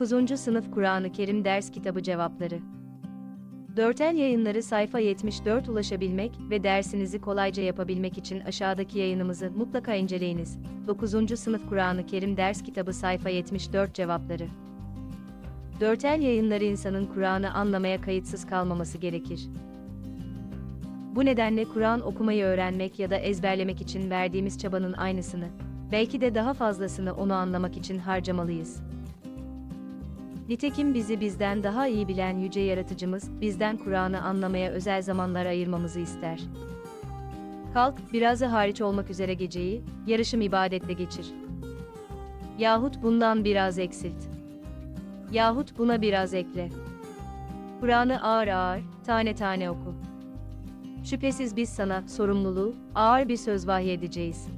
9. Sınıf Kur'an-ı Kerim Ders Kitabı Cevapları Dörtel yayınları sayfa 74 ulaşabilmek ve dersinizi kolayca yapabilmek için aşağıdaki yayınımızı mutlaka inceleyiniz. 9. Sınıf Kur'an-ı Kerim Ders Kitabı sayfa 74 cevapları Dörtel yayınları insanın Kur'an'ı anlamaya kayıtsız kalmaması gerekir. Bu nedenle Kur'an okumayı öğrenmek ya da ezberlemek için verdiğimiz çabanın aynısını, belki de daha fazlasını onu anlamak için harcamalıyız. Nitekim bizi bizden daha iyi bilen yüce yaratıcımız, bizden Kur'an'ı anlamaya özel zamanlar ayırmamızı ister. Kalk, birazı hariç olmak üzere geceyi, yarışım ibadetle geçir. Yahut bundan biraz eksilt. Yahut buna biraz ekle. Kur'an'ı ağır ağır, tane tane oku. Şüphesiz biz sana sorumluluğu, ağır bir söz vahyedeceğiz.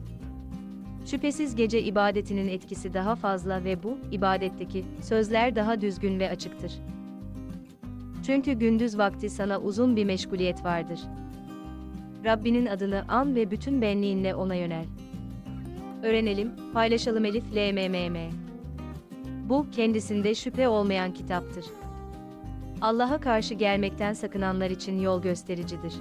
Şüphesiz gece ibadetinin etkisi daha fazla ve bu, ibadetteki, sözler daha düzgün ve açıktır. Çünkü gündüz vakti sana uzun bir meşguliyet vardır. Rabbinin adını an ve bütün benliğinle ona yönel. Öğrenelim, paylaşalım Elif LMMM. Bu, kendisinde şüphe olmayan kitaptır. Allah'a karşı gelmekten sakınanlar için yol göstericidir.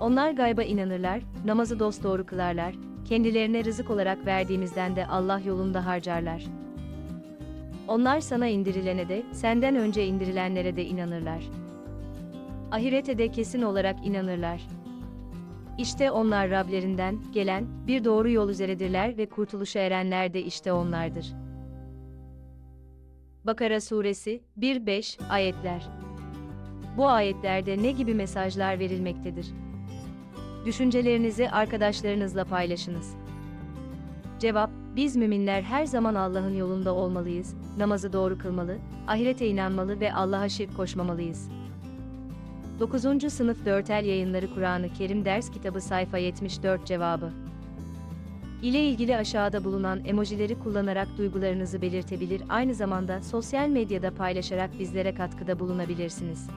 Onlar gayba inanırlar, namazı dosdoğru kılarlar, kendilerine rızık olarak verdiğimizden de Allah yolunda harcarlar. Onlar sana indirilene de, senden önce indirilenlere de inanırlar. Ahirete de kesin olarak inanırlar. İşte onlar Rablerinden gelen bir doğru yol üzeredirler ve kurtuluşa erenler de işte onlardır. Bakara suresi 1-5 ayetler. Bu ayetlerde ne gibi mesajlar verilmektedir? Düşüncelerinizi arkadaşlarınızla paylaşınız. Cevap: Biz müminler her zaman Allah'ın yolunda olmalıyız, namazı doğru kılmalı, ahirete inanmalı ve Allah'a şirk koşmamalıyız. 9. Sınıf Dörtel Yayınları Kur'an-ı Kerim Ders Kitabı Sayfa 74 Cevabı ile ilgili aşağıda bulunan emojileri kullanarak duygularınızı belirtebilir aynı zamanda sosyal medyada paylaşarak bizlere katkıda bulunabilirsiniz.